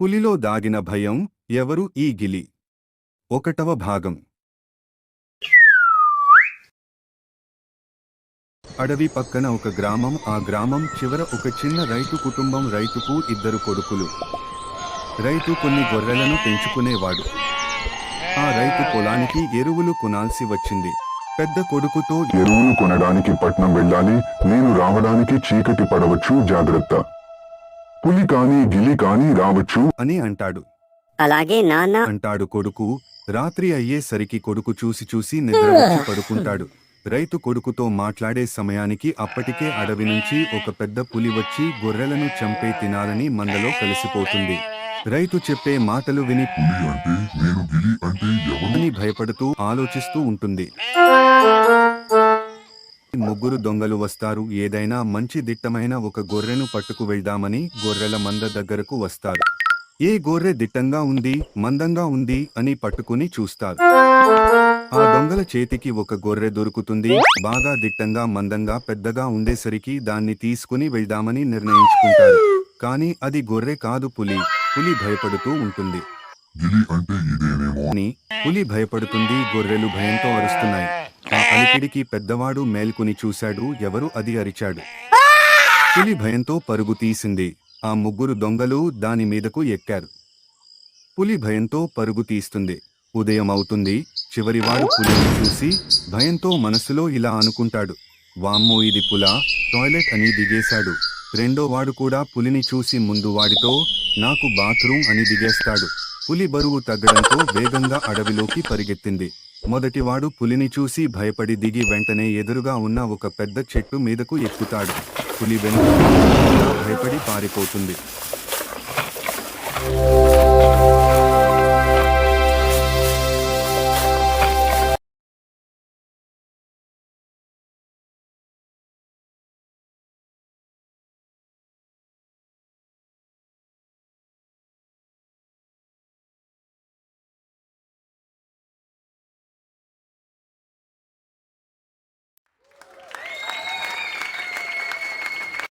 పులిలో దాగిన భయం ఎవరు ఈ గిలి? ఒకటవ భాగం. అడవి పక్కన ఒక గ్రామం ఆ గ్రామం చివర ఒక చిన్న రైతు కుటుంబం రైతుకు ఇద్దరు కొడుకులు. రైతు కొన్ని గొర్రెలను పెంచుకునేవాడు. ఆ రైతు పొలానికి ఎరువులు కొనాల్సి వచ్చింది. పెద్ద కొడుకుతో ఎరువులు కొనడానికి పట్నం వెళ్ళాలి నేను రావడానికి చీకటి పడవచ్చు జాగ్రత్త. పులి కాని గిలి కాని రావచ్చు. అని అంటాడు. అలాగే నాన్న. అంటాడు కొడుకు. రాత్రి అయ్యేసరికి కొడుకు చూసి చూసి నిద్ర వచ్చి పడుకుంటాడు. రైతు కొడుకుతో మాట్లాడే సమయానికి అప్పటికే అడవి నుంచి ఒక పెద్ద పులి వచ్చి గొర్రెలను చంపే తినాలని మందలో కలిసిపోతుంది. రైతు చెప్పే మాటలు విని పులి అంటే నేను గిలి అంటే ఎవరు? అని భయపడుతూ ఆలోచిస్తూ ఉంటుంది. ముగ్గురు దొంగలు వస్తారు. ఏదైనా మంచి దిట్టమైన ఒక గొర్రెను పట్టుకు వెళ్దామని గొర్రెల మంద దగ్గరకు వస్తారు. ఏ గొర్రె దిట్టంగా ఉంది మందంగా ఉంది అని పట్టుకుని చూస్తారు. ఆ దొంగల చేతికి ఒక గొర్రె దొరుకుతుంది. బాగా దిట్టంగా మందంగా పెద్దగా ఉండేసరికి దాన్ని తీసుకుని వెళ్దామని నిర్ణయించుకుంటారు. కానీ అది గొర్రె కాదు పులి. పులి భయపడుతూ ఉంటుంది. గిలి అంటే ఇదేనేమో? అని పులి భయపడుతుంది గొర్రెలు భయంతో అరుస్తున్నాయి. ఆ అలికిడికి పెద్దవాడు మేల్కొని చూశాడు ఎవరు అది అరిచాడు. పులి భయంతో పరుగు తీసింది. ఆ ముగ్గురు దొంగలు దాని మీదకు ఎక్కారు. పులి భయంతో పరుగు తీస్తుంది. ఉదయం అవుతుంది చివరివాడు పులిని చూసి భయంతో మనసులో ఇలా అనుకుంటాడు. వామ్మో ఇది పులా టాయిలెట్ అని దిగేశాడు. రెండో వాడు కూడా పులిని చూసి ముందు వాడితో నాకు బాత్రూమ్ అని దిగేస్తాడు. పులి బరువు తగ్గడంతో వేగంగా అడవిలోకి పరిగెత్తింది. మొదటివాడు పులిని చూసి భయపడి దిగి వెంటనే ఎదురుగా ఉన్న ఒక పెద్ద చెట్టు మీదకు ఎక్కుతాడు. పులి వెనుక భయపడి పారిపోతుంది.